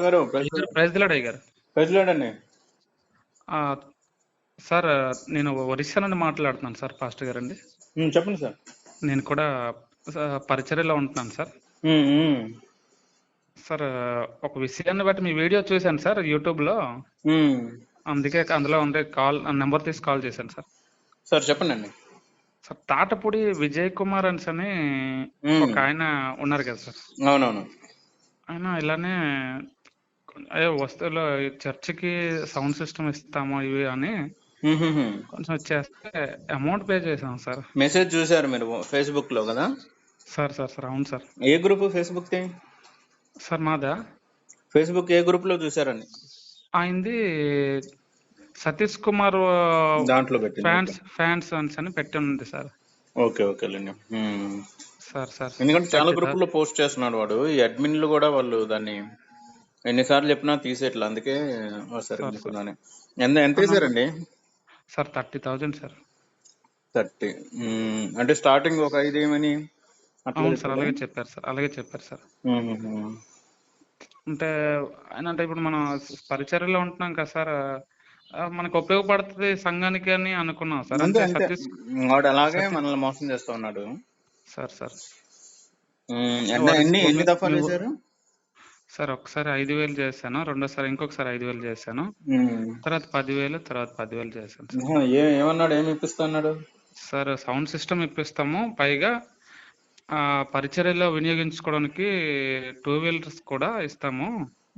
గారు ప్రైజ్ అయ్య గారు ఆ, సార్ నేను ఒరిస్సా నుండి మాట్లాడుతున్నాను సార్ పాస్టర్ గారండి. చెప్పండి సార్. నేను కూడా పరిచర్యలో ఉంటున్నాను సార్. సార్ ఒక విషయాన్ని బట్టి మీ వీడియో చూశాను సార్ యూట్యూబ్లో ఉమ్. అందుకే అందులో ఉండే కాల్ నెంబర్ తీసి కాల్ చేశాను సార్. సార్ చెప్పండి అండి సార్ తాటపూడి విజయ్ కుమార్ అన్స్ అని మ్మ్. ఒక ఆయన ఉన్నారు కదా సార్. అవునవును. ఆయన ఇలానే అయ్యో వస్తువులు చర్చికి సౌండ్ సిస్టమ్ ఇస్తాము ఇవి అని. కొంచెం చేస్తే అమౌంట్ పే చేసాం సార్. మెసేజ్ చూసారు మీరు ఫేస్బుక్లో కదా? సార్ సార్ సార్ అవును సార్. ఏ గ్రూప్ ఫేస్బుక్ సార్ మాదా? ఫేస్బుక్ ఏ గ్రూప్లో చూసారండి ఆయనది సతీష్ కుమార్ దాంట్లో పెట్టింది ఫ్యాన్స్ ఫ్యాన్స్ అని పెట్టి ఉంది సార్. ఓకే ఓకేలేండి ఉమ్. సార్ సార్ ఎందుకంటే చాలా గ్రూపుల్లో పోస్ట్ చేస్తున్నాడు వాడు. ఈ అడ్మిన్లు కూడా వాళ్ళు దాన్ని ఎన్నిసార్లు చెప్పినా తీసేట్లా అందుకే సరే అనుకున్నాను ఎంత ఎంత వేసారండి sir thirty thousand sir. Thirty అంటే స్టార్టింగ్ ఒక ఐదు ఏమని అవును సార్ అలాగే చెప్పారు సార్ అలాగే చెప్పారు సార్. అంటే ఆయన అంటే ఇప్పుడు మనం పరిచర్యలో ఉంటున్నాం కదా సార్ మనకు ఉపయోగపడుతుంది సంఘానికి అని అనుకున్నాం సార్ అంటే వాడు అలాగే మనల్ని మోసం చేస్తా ఉన్నాడు. Sir sir. ఎన్ని ఎన్ని దఫాలు వేసారు సార్ ఒకసారి ఐదు వేలు చేశాను రెండోసారి ఇంకొకసారి ఐదు వేలు చేశాను. తర్వాత పదివేలు తర్వాత పదివేలు చేశాను సార్. ఏ ఏమన్నాడు ఏమి ఇప్పిస్తా అన్నాడు సార్ సౌండ్ సిస్టమ్ ఇప్పిస్తాము పైగా ఆ, పరిచర్యలో వినియోగించుకోవడానికి టూ వీలర్స్ కూడా ఇస్తాము.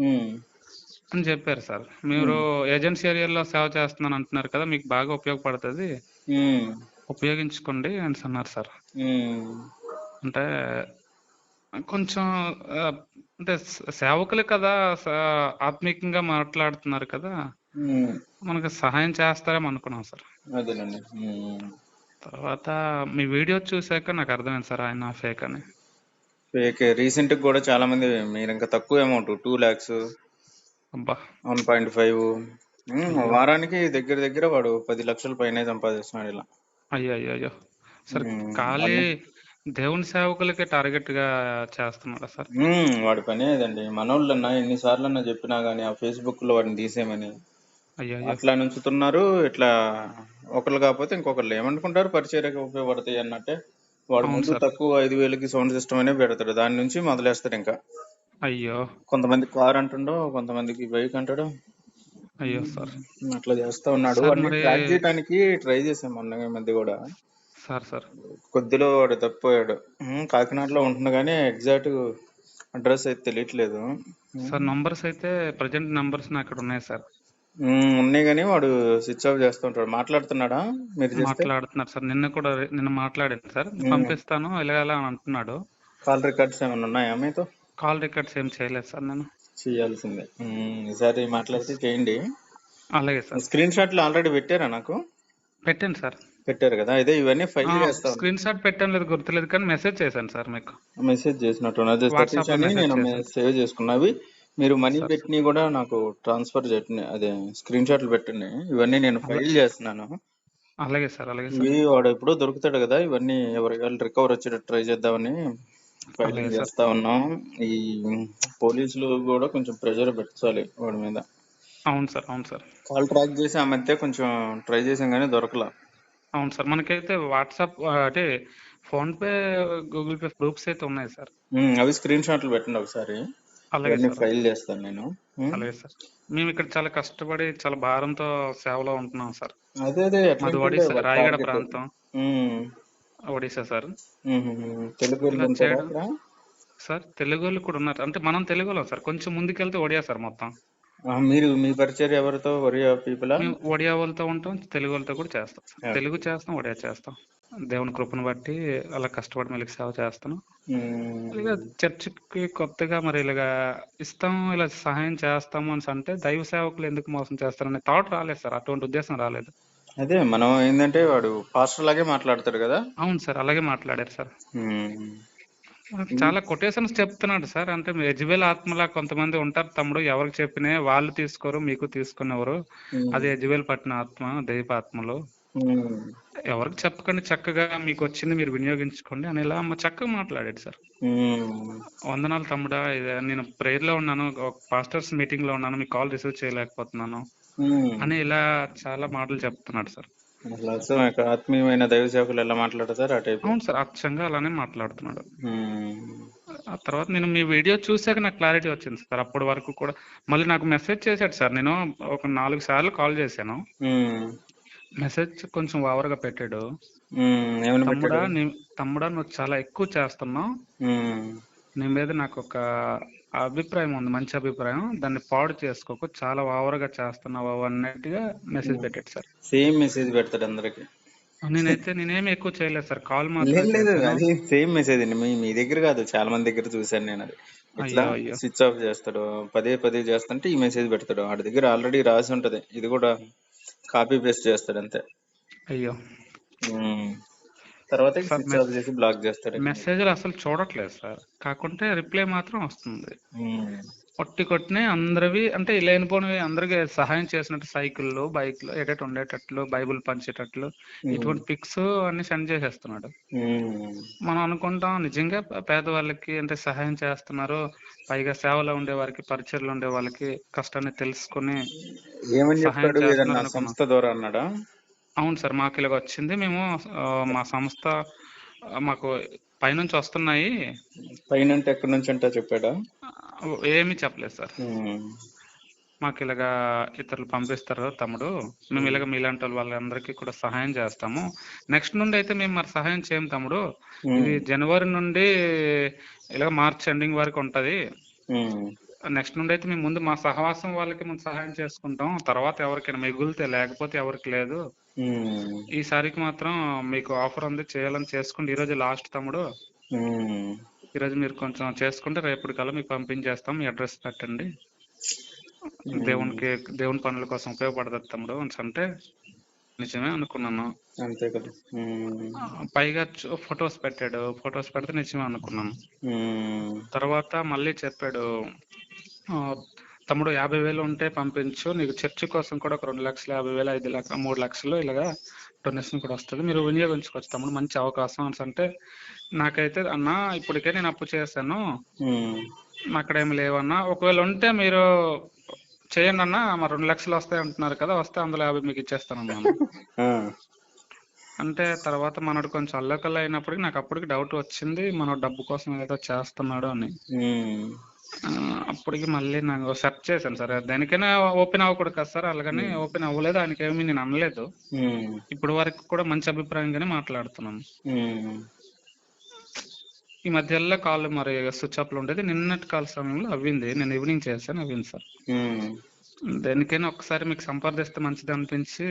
ఉమ్, అని చెప్పారు సార్. మీరు ఏజెన్సీ ఏరియాలో సేవ చేస్తున్నాను అంటున్నారు కదా మీకు బాగా ఉపయోగపడుతుంది. ఉమ్, ఉపయోగించుకోండి అని అన్నారు సార్. ఉమ్. అంటే కొంచెం అంటే సేవకులు కదా ఆత్మీయంగా మాట్లాడుతున్నారు కదా. మనకు సహాయం చేస్తారేమో అనుకున్నాం సార్. అదేనండి. తర్వాత మీ వీడియో చూసాక నాకు అర్థమైంది సార్ ఆయన ఫేక్ అని. ఫేక్. రీసెంట్ కూడా చాలా మంది మీరు ఇంకా తక్కువ అమౌంట్ టూ లాక్స్ అబ్బా. One point five. వారానికి దగ్గర దగ్గర వాడు పది లక్షల పైన సంపాదిస్తున్నాడు ఇలా. అయ్యో అయ్యో అయ్యో సార్. ఖాళీ దేవుని సేవకులకే టార్గెట్గా చేస్తున్నాడా సార్? వాడి పని అదండి. మనోళ్ళన్నా అన్నా చెప్పినా గానీ ఆ ఫేస్బుక్లో వాడిని తీసేయమని. అయ్యో అట్లా నుంచుతున్నారు ఇట్లా ఒకళ్ళు కాకపోతే ఇంకొకళ్ళు ఏమనుకుంటారు? పరిచర్యకు ఉపయోగపడతాయి అన్నట్టే. వాడు ముందు. తక్కువ ఐదు వేలకి సౌండ్ సిస్టమ్ అనే పెడతాడు. దాని నుంచి మొదలేస్తాడు ఇంకా. అయ్యో. కొంతమంది కార్ అంటుండో కొంతమందికి బైక్ అంటాడు. అయ్యో సార్. అట్లా చేస్తా ఉన్నాడు. సార్ వాడిని మరి- ట్రాక్ చేయడానికి ట్రై చేసాం మొన్న ఈ మధ్య కూడా. Sir sir. కొద్దిలో వాడు తప్పిపోయాడు. కాకినాడలో ఉంటున్నా గానీ ఎగ్జాక్ట్ అడ్రస్ అయితే తెలియట్లేదు. సార్ నంబర్స్ అయితే ప్రజెంట్ నంబర్స్ నా అక్కడ ఉన్నాయి సార్. ఉమ్, ఉన్నాయి కానీ వాడు స్విచ్ ఆఫ్ చేస్తూ ఉంటాడు మాట్లాడుతున్నాడా మీరు చేస్తే? మాట్లాడుతున్నారు సార్. నిన్న కూడా నిన్న మాట్లాడాను సార్. పంపిస్తాను ఇలాగలా అని అంటున్నాడు. కాల్ రికార్డ్స్ ఏమైనా ఉన్నాయా మీతో? కాల్ రికార్డ్స్ ఏం చేయలేదు సార్ నేను. చేయాల్సిందే. ఉమ్, ఈసారి మాట్లాడితే చేయండి. అలాగే సార్. స్క్రీన్ షాట్లు ఆల్రెడీ పెట్టారా నాకు? పెట్టాను సార్. పెట్టారు కదా? ఇదే ఇవన్నీ ఫైల్ చేస్తాను స్క్రీన్ షాట్ పెట్టాను లేదు గుర్తులేదు కానీ మెసేజ్ చేశాను సార్ మీకు. మెసేజ్ చేసినట్టు అదే సతీష్ అని నేను. సేవ్ చేసుకున్నవి. మీరు మనీ పెట్టినవి కూడా నాకు ట్రాన్స్ఫర్ చేయండి. అదే స్క్రీన్ షాట్లు పెట్టండి. ఇవన్నీ నేను ఫైల్ చేస్తున్నాను. అలాగే సార్ అలాగే సార్. ఇవి వాడు ఎప్పుడో దొరుకుతాడు కదా? ఇవన్నీ ఎవరికి రికవర్ వచ్చేటట్టు ట్రై చేద్దామని ఫైలింగ్. చేస్తా ఉన్నాం. ఈ పోలీసులు కూడా కొంచెం ప్రెషర్ పెట్టాలి వాడి మీద. అవును సార్ అవును సార్. కాల్ ట్రాక్ చేసి ఆ మధ్య కొంచెం ట్రై చేసాం కానీ దొరకలా. అవును సార్. మనకైతే వాట్సాప్ అంటే PhonePe Google pay proofs అయితే ఉన్నాయి సార్. అవి స్క్రీన్ షాట్లు పెట్టండి ఒకసారి. అలాగే సార్. ఫైల్ చేస్తాను నేను. అలాగే సార్. మేము ఇక్కడ చాలా కష్టపడి చాలా భారంతో సేవలో ఉంటున్నాం సార్. అదే అదే. మాది ఒడిశా రాయగడ. ప్రాంతం. ఒడిశా సార్. తెలుగు? సార్ తెలుగు వాళ్ళు కూడా ఉన్నారు. అంటే మనం తెలుగు వాళ్ళం సార్. కొంచెం ముందుకెళ్తే ఒడియా సార్ మొత్తం. మీరు మీ పరిచయం ఎవరితో? ఒరియా పీపుల్? మేము ఒడియా వాళ్ళతో ఉంటాం తెలుగు వాళ్ళతో కూడా చేస్తాం. సార్. తెలుగు చేస్తాం ఒడియా చేస్తాం. దేవుని కృపను బట్టి అలా కష్టపడి మెలికి సేవ చేస్తాను. ఇలాగ చర్చికి కొత్తగా మరి ఇలాగా ఇస్తాం ఇలా సహాయం చేస్తాము అని అంటే దైవ సేవకులు ఎందుకు మోసం చేస్తారనే థాట్ రాలేదు సార్. అటువంటి ఉద్దేశం రాలేదు. అదే మనం ఏంటంటే వాడు పాస్టర్ లాగే మాట్లాడతాడు కదా? అవును సార్ అలాగే మాట్లాడారు సార్. మనకి చాలా కొటేషన్స్ చెప్తున్నాడు సార్. అంటే మీ యజ్బేల్ ఆత్మలా కొంతమంది ఉంటారు తమ్ముడు. ఎవరికి చెప్పినా వాళ్ళు తీసుకోరు మీకు తీసుకునేవారు. అది యజ్బేల్ పట్టిన ఆత్మ దైవ ఆత్మలు. ఎవరికి చెప్పకండి చక్కగా మీకు వచ్చింది మీరు వినియోగించుకోండి అని ఇలా అమ్మ చక్కగా మాట్లాడాడు సార్. వందనాలు తమ్ముడా. నేను prayer లో ఉన్నాను పాస్టర్స్ మీటింగ్లో ఉన్నాను మీ కాల్ రిసీవ్ చేయలేకపోతున్నాను. అని ఇలా చాలా మాటలు చెప్తున్నాడు సార్. ఆత్మీయమైన దైవ సేవకులు ఎలా మాట్లాడతారు ఆ టైప్ అవును సార్ అచ్చంగా అలానే మాట్లాడుతున్నాడు. ఆ తర్వాత నేను మీ వీడియో చూసాక నాకు క్లారిటీ వచ్చింది సార్ అప్పటి వరకు కూడా. మళ్ళీ నాకు మెసేజ్ చేశాడు సార్ నేను ఒక నాలుగు సార్లు కాల్ చేశాను. మెసేజ్ కొంచెం ఓవర్గా పెట్టాడు. తమ్ముడా తమ్ముడా నువ్వు చాలా ఎక్కువ చేస్తున్నావు. నీ మీద నాకు ఒక అభిప్రాయం ఉంది మంచి అభిప్రాయం. దాన్ని పాడు చేసుకోకు చాలా ఓవర్గా చేస్తున్నావు అన్నట్టుగా మెసేజ్ పెట్టాడు సార్. సేమ్ మెసేజ్ పెడతాడు అందరికి. నేనైతే నేనేమి ఎక్కువ చేయలేదు సార్. కాల్ మాత్రం లేదు అది సేమ్ మెసేజ్ అండి. మీ మీ దగ్గర కాదు చాలా మంది దగ్గర చూశాను నేను అది. ఇట్లా. స్విచ్ ఆఫ్ చేస్తాడు పదే పదే చేస్తుంటే ఈ మెసేజ్ పెడతాడు. వాడి దగ్గర ఆల్రెడీ రాసి ఉంటది. ఇది కూడా కాపీ పేస్ట్ చేస్తాడు అంతే. అయ్యో. తర్వాత చేసి బ్లాక్ చేస్తాడు మెసేజ్లు అసలు చూడట్లేదు సార్. కాకుంటే రిప్లై మాత్రం వస్తుంది. కొట్టి కొట్టినే అందరివి అంటే లేనిపోనివి అందరికి సహాయం చేసినట్టు సైకిళ్ళు బైక్లు ఎటట్ ఉండేటట్లు బైబుల్ పంచేటట్లు ఇటువంటి పిక్స్ అన్ని సెండ్ చేసేస్తున్నాడు. మనం అనుకుంటాం నిజంగా పేదవాళ్ళకి అంటే సహాయం చేస్తున్నారు పైగా సేవలో ఉండే వారికి పరిచయలు ఉండే వాళ్ళకి కష్టాన్ని తెలుసుకుని సహాయం చేస్తున్నారు అవును సార్ మాకు ఇలాగ వచ్చింది. మేము మా సంస్థ మాకు పైనుంచి వస్తున్నాయి. పైన అంటే ఎక్కడి నుంచి అంటే చెప్పాడా? ఏమీ చెప్పలేదు సార్. మాకు ఇలాగా ఇతరులు పంపిస్తారు తమ్ముడు. మేము ఇలాగ మీలాంటి వాళ్ళ వాళ్ళందరికీ కూడా సహాయం చేస్తాము. నెక్స్ట్ నుండి అయితే మేము మరి సహాయం చేయం తమ్ముడు. ఇది జనవరి నుండి ఇలాగ మార్చ్ ఎండింగ్ వరకు ఉంటది. నెక్స్ట్ నుండి అయితే మేము ముందు మా సహవాసం వాళ్ళకి మేము సహాయం చేసుకుంటాం. తర్వాత ఎవరికైనా మిగులితే లేకపోతే ఎవరికి లేదు. ఈసారికి మాత్రం మీకు ఆఫర్ ఉంది చేయాలని చేసుకోండి ఈరోజు లాస్ట్ తమ్ముడు. ఈరోజు మీరు కొంచెం చేసుకుంటే రేపటి కల్లా మీకు పంపించేస్తాం మీ అడ్రస్ పెట్టండి. దేవునికి దేవుని పనుల కోసం ఉపయోగపడుతుంది తమ్ముడు అంటే నిజమే అనుకున్నాను. అంతే కదా. పైగా ఫొటోస్ పెట్టాడు ఫొటోస్ పెడితే నిజమే అనుకున్నాను. తర్వాత మళ్ళీ చెప్పాడు తమ్ముడు యాభై వేలు ఉంటే పంపించు. నీకు చర్చి కోసం కూడా ఒక రెండు లక్షలు యాభై వేలు ఐదు లక్షలు మూడు లక్షలు ఇలాగా డొనేషన్ కూడా వస్తుంది. మీరు వినియోగించుకోవచ్చు తమ్ముడు మంచి అవకాశం అని అంటే నాకైతే అన్న ఇప్పటికే నేను అప్పు చేశాను. అక్కడ ఏమి లేవన్నా. ఒకవేళ ఉంటే మీరు చేయండి అన్న. మరి రెండు లక్షలు వస్తాయి అంటున్నారు కదా వస్తే అందులో యాభై మీకు ఇచ్చేస్తాను. అంటే తర్వాత మనడు కొంచెం అల్లకల్ల అయినప్పటికీ నాకు అప్పటికి డౌట్ వచ్చింది. మన డబ్బు కోసం ఏదో చేస్తున్నాడు అని. అప్పటికి మళ్ళీ నాకు సెర్చ్ చేశాను సార్. దేనికైనా ఓపెన్ అవ్వకూడదు కదా సార్. అలాగని ఓపెన్ అవ్వలేదు. ఆయనకి ఏమీ నేను అనలేదు. ఉమ్. ఇప్పటి వరకు కూడా మంచి అభిప్రాయంగానే మాట్లాడుతున్నాను. ఈ మధ్యలో కాల్ మరి స్విచ్ ఆఫ్లో ఉండేది. నిన్నటి కాల్ సమయంలో అవ్వింది. నేను ఈవినింగ్ చేశాను. అవ్వింది సార్. దేనికైనా ఒకసారి మీకు సంప్రదిస్తే మంచిది అనిపించి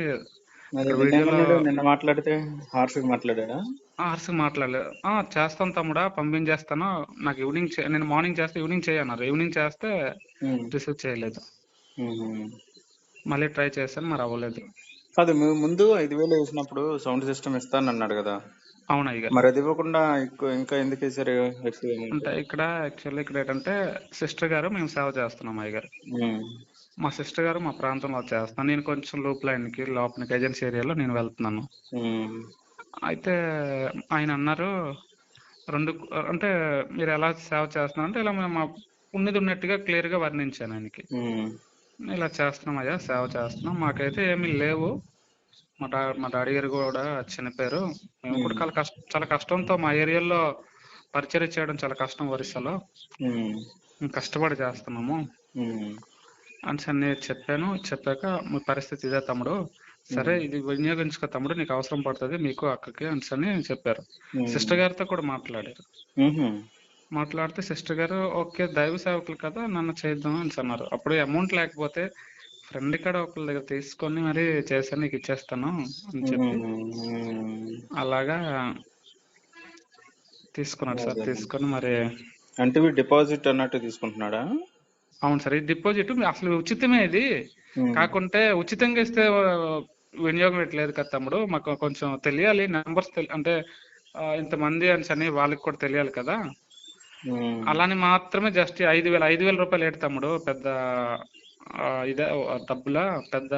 నిన్న మాట్లాడితే హార్ష్ మాట్లాడా ఆర్సి మాట్లాడలేదు ఆ, చేస్తాను తమ్ముడా పంపించేస్తాను. నాకు ఈవినింగ్ నేను మార్నింగ్ చేస్తే ఈవినింగ్ చేయన్నారు. ఈవినింగ్ చేస్తే. రిసీవ్ చేయలేదు. మళ్ళీ ట్రై చేశాను మరి అవ్వలేదు. కాదు ము- ముందు ఐదు వేలు వేసినప్పుడు సౌండ్ సిస్టమ్ ఇస్తానన్నాడు కదా. అవునా ఇక? మరి అది ఇవ్వకుండా ఇంకా ఎందుకు వేసారు? అంటే ఇక్కడ యాక్చువల్లీ ఇక్కడ ఏంటంటే సిస్టర్ గారు మేము సేవ చేస్తున్నాం అయ్య గారు. మా సిస్టర్ గారు మా ప్రాంతంలో చేస్తాను. నేను కొంచెం లూప్ లైన్కి లోపలికి ఏజెన్సీ ఏరియాలో నేను వెళ్తున్నాను. అయితే ఆయన అన్నారు రెండు అంటే మీరు ఎలా సేవ చేస్తున్నారు అంటే ఇలా మా ఉన్నది ఉన్నట్టుగా క్లియర్గా వర్ణించాను ఆయనకి. ఇలా చేస్తున్నాం అయ్యా సేవ చేస్తున్నాం. మాకైతే ఏమీ లేవు. మా డా మా డాడీ గారు కూడా చనిపోయారు. మేము కూడా చాలా కష్టం చాలా కష్టంతో మా ఏరియాలో పరిచయం చేయడం చాలా కష్టం ఒరిస్సాలో. కష్టపడి చేస్తున్నాము. అని అన్ని చెప్పాను. చెప్పాక మీ పరిస్థితి ఇదే తమ్ముడు. సరే ఇది వినియోగించుకో తమ్ముడు నీకు అవసరం పడుతుంది. మీకు అక్కకి అని చెప్పారు. సిస్టర్ గారితో కూడా మాట్లాడారు. మాట్లాడితే సిస్టర్ గారు ఓకే దైవ సేవకులు కదా నన్ను చేద్దాం అని అన్నారు. అప్పుడు అమౌంట్ లేకపోతే ఫ్రెండ్ ఇక్కడ ఒకళ్ళ దగ్గర తీసుకొని మరి చేశాను నీకు ఇచ్చేస్తాను అని చెప్పి. అలాగా తీసుకున్నాడు సార్. తీసుకొని మరి అంటే డిపాజిట్ అన్నట్టు తీసుకుంటున్నాడా? అవును సార్ ఈ డిపాజిట్ అసలు ఉచితమే ఇది. కాకుంటే ఉచితంగా ఇస్తే వినియోగం ఎట్లేదు కదా తమ్ముడు. మాకు కొంచెం తెలియాలి నెంబర్స్ అంటే ఇంతమంది అని అని వాళ్ళకి కూడా తెలియాలి కదా. అలాని మాత్రమే జస్ట్ ఐదు వేల ఐదు వేల రూపాయలు ఏంటి తమ్ముడు? పెద్ద ఇదే డబ్బులా? పెద్ద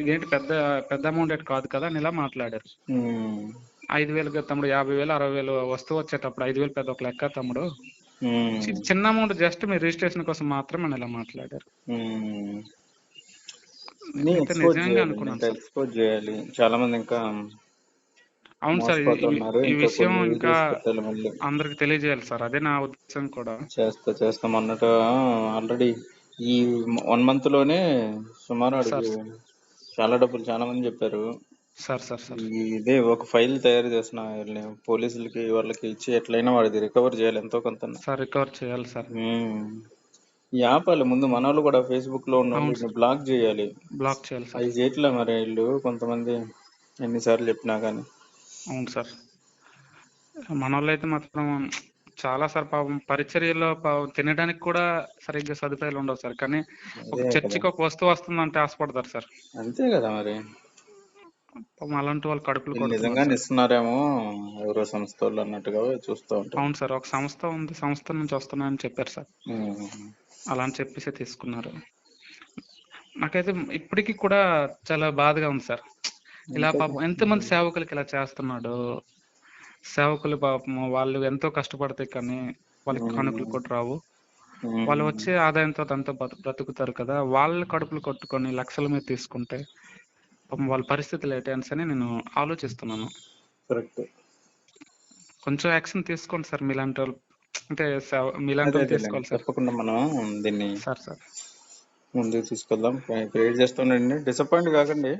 ఇదేంటి పెద్ద పెద్ద అమౌంట్ ఏంటి కాదు కదా అని ఇలా మాట్లాడారు. ఐదు వేలు కదా తమ్ముడు యాభై వేలు అరవై వేలు వస్తువు వచ్చేటప్పుడు ఐదు వేలు పెద్ద ఒక లెక్క తమ్ముడు. చిన్న అమౌంట్ జస్ట్ మీ రిజిస్ట్రేషన్ కోసం మాత్రమే ఇలా మాట్లాడారు. నిజంగా అనుకున్నాను ఎక్స్పోజ్ చేయాలి. చాలా మంది ఇంకా అవును సార్ ఈ- విషయం ఇంకా అందరికి తెలియజేయాలి సార్. అదే నా ఉద్దేశం కూడా. చేస్తా చేస్తాం. అన్నట్టు ఆల్రెడీ ఈ వన్ మంత్లోనే సుమారు చాలా డబ్బులు చాలా మంది చెప్పారు. Sir sir sir. ఇదే ఒక ఫైల్ తయారు చేసిన వీళ్ళని. పోలీసులకి వాళ్ళకి ఇచ్చి ఎట్లయినా వాడిది రికవర్ చేయాలి ఎంతో కొంత సార్ రికవర్ చేయాలి సార్. ఈ ఆపాలి ముందు మన వాళ్ళు కూడా ఫేస్బుక్లో ఉన్న బ్లాక్ చేయాలి. బ్లాక్ చేయాలి సార్. అవి చేయట్లే మరి వీళ్ళు? కొంతమంది ఎన్నిసార్లు చెప్పినా కానీ. అవును సార్. మన వాళ్ళు అయితే మాత్రం చాలా సార్ పాపం పరిచర్యలో పాపం తినడానికి కూడా సరిగ్గా సదుపాయాలు ఉండవు సార్. కానీ ఒక అదే చర్చికి ఒక వస్తువు వస్తుందంటే ఆశపడతారు సార్. అంతే కదా మరి. అలాంటి వాళ్ళు కడుపులు సార్. ఇస్తున్నారేమో ఎవరో సంస్థ వాళ్ళు అన్నట్టుగా చూస్తూ ఉంటాం అవును సార్ ఒక సంస్థ ఉంది సంస్థ నుంచి వస్తున్నాయని చెప్పారు సార్. అలా అని చెప్పేసి తీసుకున్నారు. నాకైతే ఇప్పటికీ కూడా చాలా బాధగా ఉంది సార్. ఇలా పాపం ఎంతమంది సేవకులకి ఇలా చేస్తున్నాడు? సేవకులు పాపం వాళ్ళు ఎంతో కష్టపడితే కానీ వాళ్ళకి కానుకలు కూడా రావు. వాళ్ళు వచ్చే ఆదాయంతో బ్రతు- బ్రతుకుతారు కదా వాళ్ళ కడుపులు కొట్టుకొని లక్షల మీద తీసుకుంటే పాపం వాళ్ళ పరిస్థితులు ఏంటి అని నేను ఆలోచిస్తున్నాను. కరెక్ట్. కొంచెం యాక్షన్ తీసుకోండి సార్. మీలాంటి వాళ్ళు అంటే మీలాంటి వాళ్ళు. తీసుకోవాలి సార్. తప్పకుండా మనం దీన్ని సార్ సార్. ముందుకు తీసుకెళ్దాం. క్రియేట్ చేస్తుండండి డిసప్పాయింట్ కాకండి.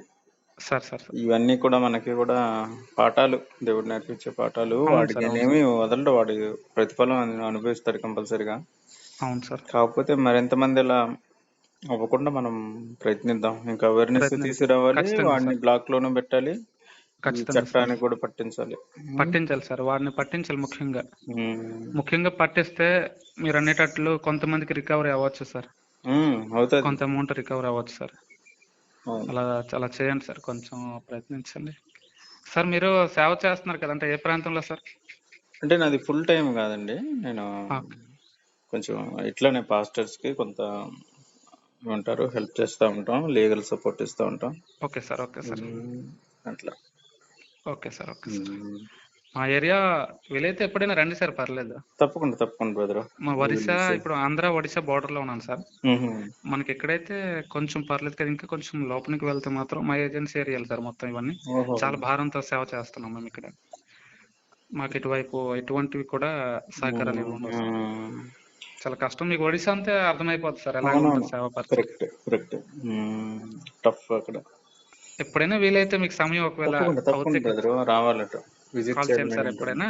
సార్ సార్ ఇవన్నీ కూడా మనకి కూడా పాఠాలు దేవుడు నేర్పించే పాఠాలు. వాడికి ఏమి వదలడు. వాడి ప్రతిఫలం అను- అనుభవిస్తాడు కంపల్సరిగా. అవును సార్. కాకపోతే మరింత మంది ఇలా అవ్వకుండా మనం ప్రయత్నిద్దాం. ఇంకా అవేర్నెస్ ప్రయత్నిద్దాం. తీసుకురావాలి. ఖచ్చితంగా వాడిని బ్లాక్ లోనూ పెట్టాలి. ఈ ఖచ్చితంగా సార్. చట్టానికి కూడా పట్టించాలి. పట్టించాలి సార్. వాడిని పట్టించాలి ముఖ్యంగా. ఉమ్. ముఖ్యంగా పట్టిస్తే మీరు అనేటట్లు కొంతమందికి రికవరీ అవ్వచ్చు సార్. ఉమ్, అవుతుంది. కొంత అమౌంట్ రికవరీ అవ్వచ్చు సార్. అవును. అలా అలా చేయండి సార్. కొంచెం ప్రయత్నించండి. సార్ మీరు సేవ చేస్తున్నారు కదా అంటే ఏ ప్రాంతంలో సార్? అంటే నాది ఫుల్ టైం కాదండి. నేను ఓకే. కొంచెం ఇట్లానే పాస్టర్స్కి కొంత ఏమంటారు హెల్ప్ చేస్తూ ఉంటాం. లీగల్ సపోర్ట్ ఇస్తూ ఉంటాం. ఓకే సార్ ఓకే సార్ అట్లా. Okay sir okay sir. మా ఏరియా వీలైతే ఎప్పుడైనా రండి సార్ పర్లేదు. తప్పకుండా తప్పకుండా బ్రదర్ మా ఒడిశా ఇప్పుడు ఆంధ్ర ఒడిశా border లో ఉన్నాను సార్. మనకి ఎక్కడైతే కొంచెం పర్లేదు కదా ఇంకా కొంచెం లోపలికి వెళ్తే మాత్రం మా ఏజెన్సీ ఏరియాలు సార్ మొత్తం ఇవన్నీ. చాలా భారంతో సేవ చేస్తున్నాం మేము ఇక్కడ. మాకు ఇటువైపు ఎటువంటివి కూడా సహకారాలు. ఉమ్. చాలా కష్టం. మీకు ఒడిశా అంతే అర్థమైపోతుంది సార్. ఎలా. ఉంటుంది సేవ కరెక్ట్ కరెక్ట్. టఫ్ అక్కడ. ఎప్పుడైనా వీలైతే మీకు సమయం ఒకవేళ రావాలట. విజిట్ చేయండి సార్ ఎప్పుడైనా.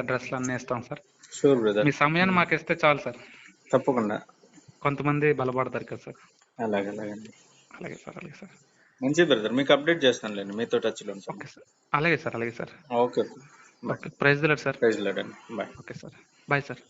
అడ్రస్లు అన్నీ ఇస్తాం సార్. షూర్ బ్రదర్ మీ సమయాన్ని మాకు ఇస్తే చాలు సార్. తప్పకుండా. కొంతమంది బలపడతారు కదా సార్. అలాగే అలాగండి. అలాగే సార్ అలాగే సార్. మంచి బ్రదర్ మీకు అప్డేట్ చేస్తానులేండి మీతో టచ్లో ఓకే సార్. అలాగే సార్ అలాగే సార్. ఓకే ప్రైజ్ దిలర్ సార్ ప్రైజ్ లేడండి bye okay sir. Bye sir